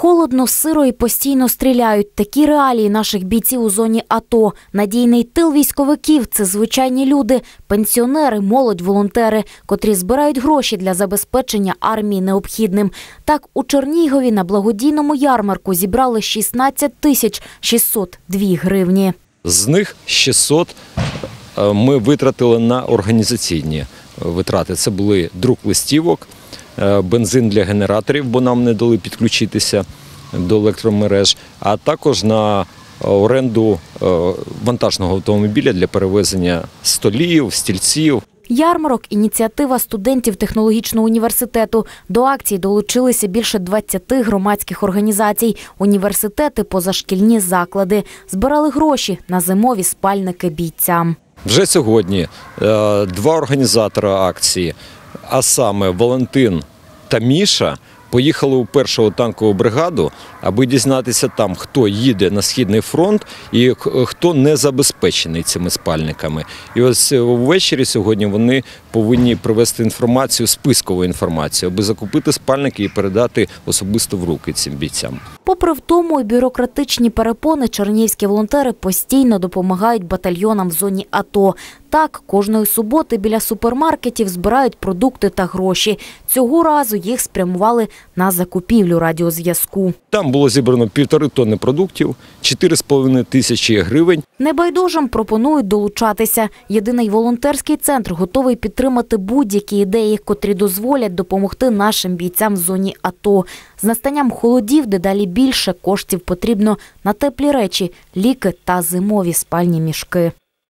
Холодно, сиро і постійно стріляють. Такі реалії наших бійців у зоні АТО. Надійний тил військовиків це звичайні люди, пенсіонери, молодь, волонтери, котрі збирають гроші для забезпечення армії необхідним. Так, у Чернігові на благодійному ярмарку зібрали 16 тисяч 602 гривні. З них 600 е, ми витратили на організаційні витрати. Це були друк листівок, е, бензин для генераторів, бо нам не дали підключитися до електромереж, а також на оренду е, вантажного автомобіля для перевезення столів, стільців. Ярмарок – ініціатива студентів технологічного університету. До акції долучилися більше 20 громадських організацій, університети, позашкільні заклади. Збирали гроші на зимові спальники бійцям. Вже сьогодні е, два організатора акції, а саме Валентин та Міша, поїхали у першу танкову бригаду, аби дізнатися там, хто їде на східний фронт і хто не забезпечений цими спальниками. І ось е, ввечері сьогодні вони повинні привести інформацію, спискову інформацію, аби закупити спальники і передати особисто в руки цим бійцям. Попри втому і бюрократичні перепони, чернігівські волонтери постійно допомагають батальйонам в зоні АТО. Так, кожної суботи біля супермаркетів збирають продукти та гроші. Цього разу їх спрямували на закупівлю радіозв'язку. Там було зібрано півтори тонни продуктів, 4,5 тисячі гривень. Небайдужим пропонують долучатися. Єдиний волонтерський центр готовий підтримати будь-які ідеї, котрі дозволять допомогти нашим бійцям в зоні АТО. З настанням холодів дедалі більше коштів потрібно на теплі речі, ліки та зимові спальні мішки.